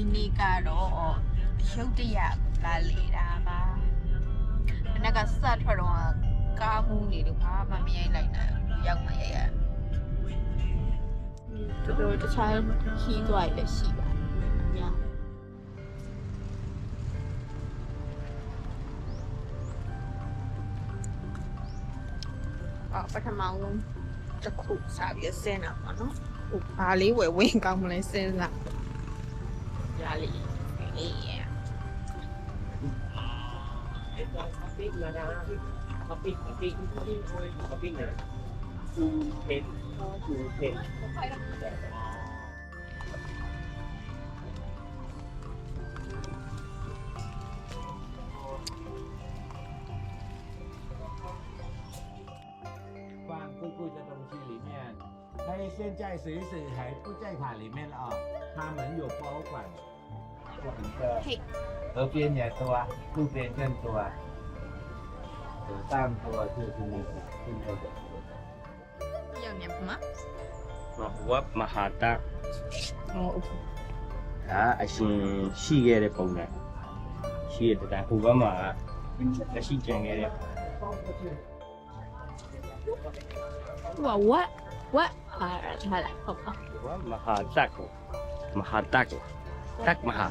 ဒီနေ့ကတော့ရုပ်တရက်လာလေတာပါမနေ့ကစထွက်တော့ကားမှုနေလို့ဘာမှမရိုက်လိုက်နိုင်ဘူးရောက်မှရရတော်တော်တခြားခီးသွားရလည်းရှိပါတယ်အများအော်ပထမဆုံးတစ်ခုစားပြီးဆင်းတာပေါ့နော်ဟိုဘာလေးဝယ်ဝင်ကောင်းမလဲစဉ်းစားาลีนี่ปิ้งมาดาเขาปิ้งเขาปิ้งเขาปิ้งเขาปิ้งเลยฟูนฟูเพน先在水水还不在塔里面啊、哦，他们有保管。嘿河边也多，路边更多，有上多就是那个是那个。 ရောက်နေပါမ ဝတ်မဟာတာ ဟို ဒါအရှင်ရှိခဲ့တဲ့ပုံစံရှိတဲ့တိုင်ဟိုဘက်မှာလက်ရှိကျန်ခဲ့တဲ့ ဟိုဝတ်ဝတ်ဟာဟာလာဟုတ်ပါ ဝတ်မဟာတက်ကိုမဟာတက်ကို တက်မဟာ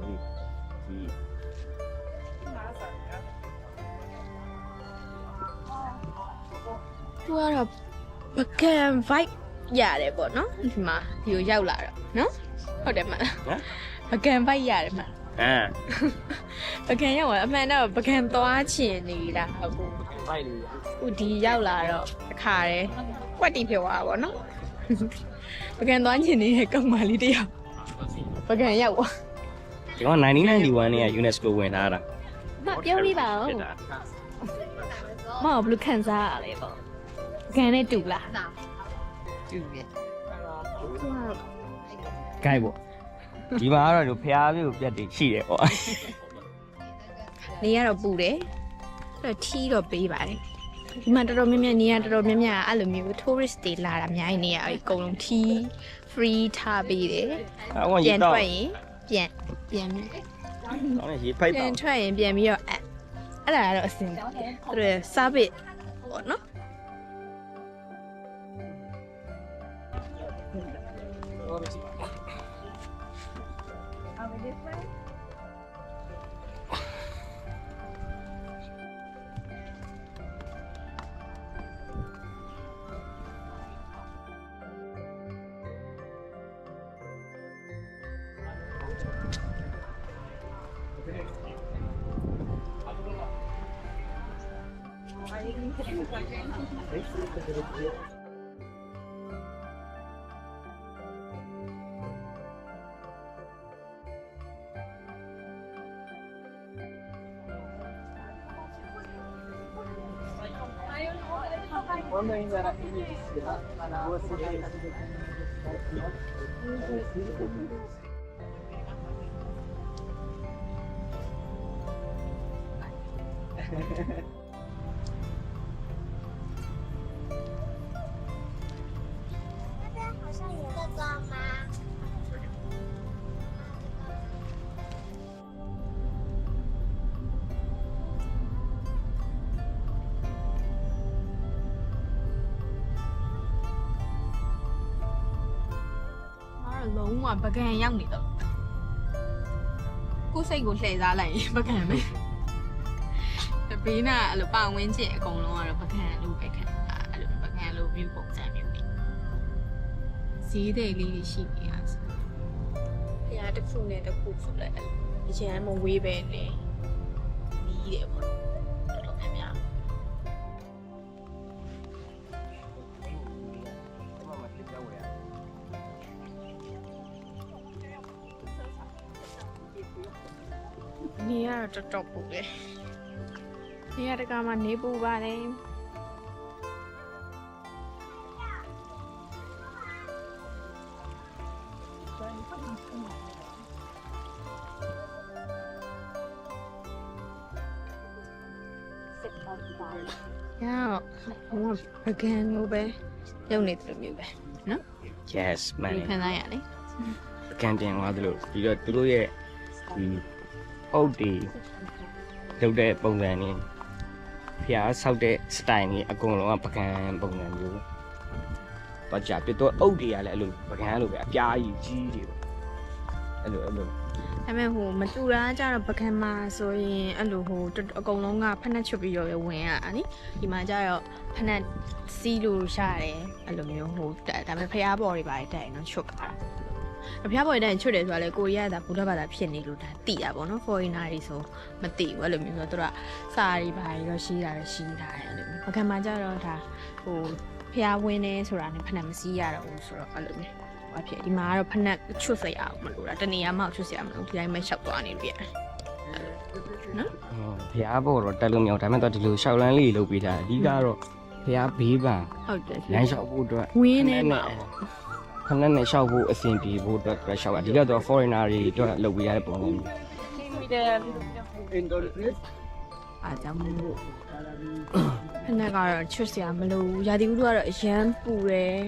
ဒီသူကတော့ပကံ vibe ရတယ်ပေါ့နော်ဒီမှာဒီကိုရောက်လာတော့နော်ဟုတ်တယ်မလားပကံ vibe ရတယ်မလားအဲပကံရောက်လာအမှန်တော့ပကံသွားချင်နေတာအခုဖိုက်လေးခုဒီရောက်လာတော့တခါတည်းကွက်တီဖြစ်သွားတာပေါ့နော် ပကံသွားချင်နေတဲ့ကောင်မလေးတယောက်ပကံရောက်သွားဒီကောင်1991နဲ့ UNESCO ဝင်လာတာမပြောပြပါဦးဖြစ်တာမဘယ်လိုခံစားရလဲပေါ့ပကံနဲ့တူလားကြိုက်ပေါ့ဒီမှာကတော့ဒီဖျားပြကိုပြတ်တည်ရှိတယ်ပေါ့နေရတော့ပူတယ်အဲ့တော့ထီးတော့ပေးပါတယ် ဒီမှာတော်တော်များများနေရတော်တော်များများအဲ့လိုမျိုး tourist တွေလာတာအများကြီးနေရအဲ့အကုန်လုံးထီး free ထားပေးတယ်အဝန်ပြကြီးန်တော့ထွက်ရင်ပြန်ပြန်ပြီးကောင်းတဲ့ရေဖိုက်ပြပါန်ထွက်ရင်ပြန်ပြီးတော့အဲ့အဲ့ဒါကတော့အစင်သူတို့ service ပေါ့နော် Mandem para Boa Cidade. Hehehehe လုံးဝပကံရောက်နေတော့ကိုယ်စိတ်ကိုလှည့်စားလိုက်ရင်ပကံပဲဘေးနာအဲ့လိုပဝင်းကျင်အကုန်လုံးကတော့ပကံလို့ပဲခံတာအဲ့လိုပကံလို့ view ပုံစံမျိုးနေဈေးတွေလေးတွေရှိနေတာဆိုဖျားတစ်ခုနဲ့တစ်ခုဆိုလဲအဲ့လိုအချမ်းမဝေးပဲနေပြီးတယ်ပေါ့ နေရတော့တော်တော်ပူတယ်နေရတကမှနေပူပါတယ်ရတော့ဟိုကပကံလို့ပဲရုပ်နေတယ်လို့မျိုးပဲနော် yes မှန်ဒီတယ်ခံစားရလေကန်တင်သွားသလိုပြီးတော့သူတို့ရဲ့ဒီ အုတ်တွေလုပ်တဲ့ပုံစံနေဖျားဆောက်တဲ့ style นี่အကုန်လုံးကပကံပုံစံမျိုးတော့ကြာပြတော့အုတ်တွေကလည်းအဲ့လိုပကံလိုပဲအပြားကြီးကြီးတွေပေါ့အဲ့လိုအဲ့လိုဒါပေမဲ့ဟိုမတူတာကြတော့ပကံမှာဆိုရင်အဲ့လိုဟိုတော်တော်အကုန်လုံးကဖက်နှက်ချွတ်ပြီးတော့ပဲဝင်ရတာနိဒီမှာကြတော့ဖက်နှက်စီးလို့ရှာတယ်အဲ့လိုမျိုးဟိုဒါပေမဲ့ဖျားပေါ်တွေပါတက်ရင်တော့ချွတ်တာ အဖျားပေါ်တွေတက်ရင်ချွတ်တယ်ဆိုတာလေကိုရီးယားကဗုဒ္ဓဘာသာဖြစ်နေလို့ဒါတိတာပေါ့နော် foreigner တွေဆိုမတိဘူးအဲ့လိုမျိုးဆိုတော့သူတို့ကစာရီပါရီတော့ရှိတာတော့ရှိတာတယ်အဲ့လိုမျိုးပကံမှာကြတော့ဒါဟိုဖျားဝင်နေဆိုတာနဲ့ဖက်နှက်မစီးရတော့ဘူးဆိုတော့အဲ့လိုမျိုးဟောဖြစ်ဒီမှာကတော့ဖက်နှက်ချွတ်စရာမလိုတာတနေရာမှချွတ်စရာမလိုဒီတိုင်းပဲရှောက်သွားနေပြီနော်ဖျားပေါ်တော့တက်လို့မရဘူးဒါပေမဲ့တော့ဒီလိုရှောက်လန်းလေးလုပ်ပေးတာအဓိကတော့ဖျားဘေးပံဟုတ်တယ်လမ်းလျှောက်ဖို့အတွက်ဝင်းနေမှာ ခဏနဲ့လျှောက်ဖို့အဆင်ပြေဖို့အတွက်ရှောက်အဓိကတော့ foreigner တွေအတွက်လုပ်ပေးရတဲ့ပုံစံမျိုးအားကြောင့်မို့ဖက်နှက်ကတော့ချွတ်စရာမလိုဘူးရာသီဥတုကတော့အရန်ပူတယ်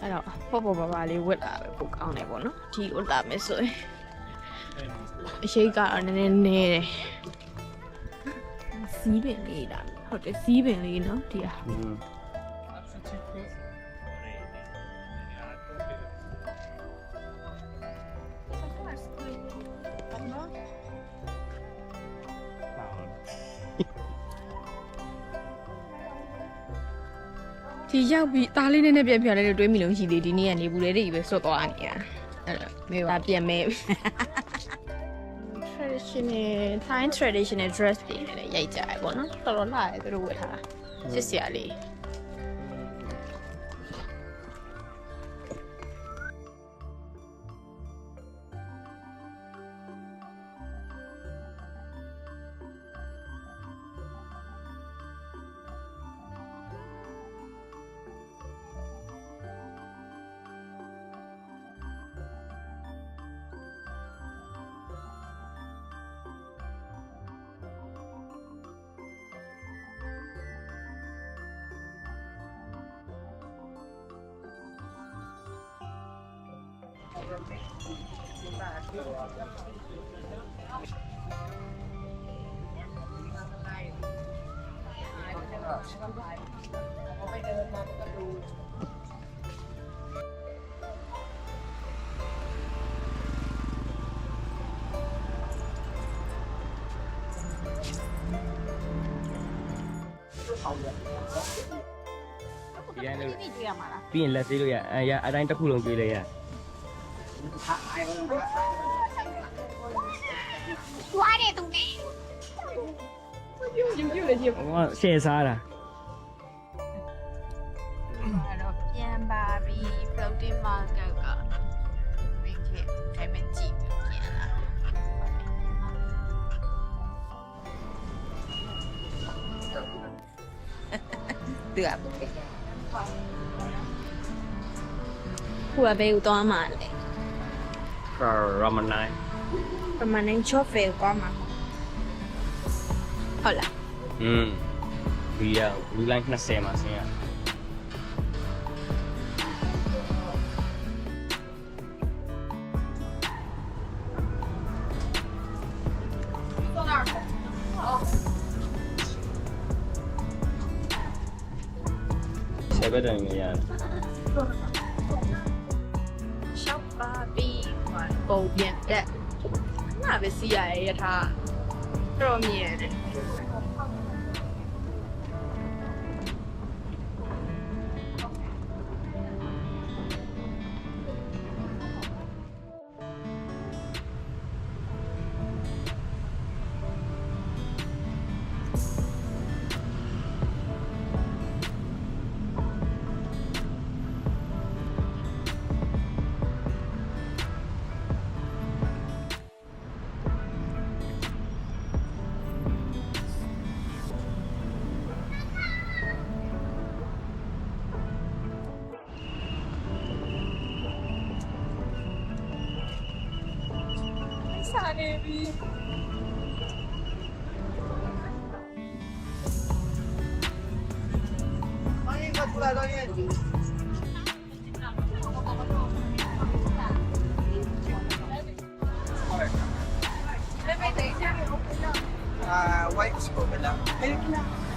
အဲ့တော့ပေါ့ပေါ့ပါပါလေးဝက်လာပဲပိုကောင်းတယ်ပေါ့နော်ဒီဥလာမယ်ဆိုရင်အရှိတ်ကတော့နည်းနည်းနေတယ်စီးပင်လေးလားဟုတ်တယ်စီးပင်လေးနော်ဒီဟာ ဒီရောက်ပြီးသားလေးနဲ့နဲ့ပြန်ပြန်လေးတွေးမိလို့ရှိသေးဒီနေ့ကနေဘူးလေးတွေပဲဆွတ်သွားနေတာအဲ့တော့မေပါပြန်မဲ traditional Thai traditional dress တွေနဲ့လည်းရိုက်ကြရပေါ့နော်တော်တော်လှတယ်သူတို့ဝတ်ထားတာစစ်စရာလေး ပြီးရင်လက်သေးလို့ရအဲရအတိုင်းတစ်ခုလုံးပြေးလိုက်ရ သွားတယ်သူနဲ့ပြုတ်ပြုတ်ပြုတ်လေကြည့်ဟိုကရှယ်စားတာအဲ့တော့ပြန်ပါပြီ floating market ကဘင်းချေထိုင်မကြည့်ပြီးပြန်လာသူကခုကဘယ်ကိုသွားမှာလဲ ရမနိုင်ပမာဏချော့ဖဲသွားမှာဟုတ်လားอืม ပုံပြန်တက်ငါပဲစီးရရဲ့ယထာတော်တော်မြင်ရတယ် baby. Mangingat pula lang yan. Uh, wipes po ba lang? Milk lang.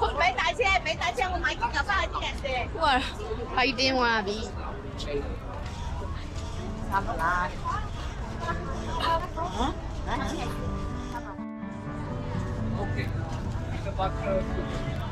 佢俾大車，俾大車，我買件牛翻去啲人哋。哇，係點啊？B，三個啦。啊？OK，一個八個。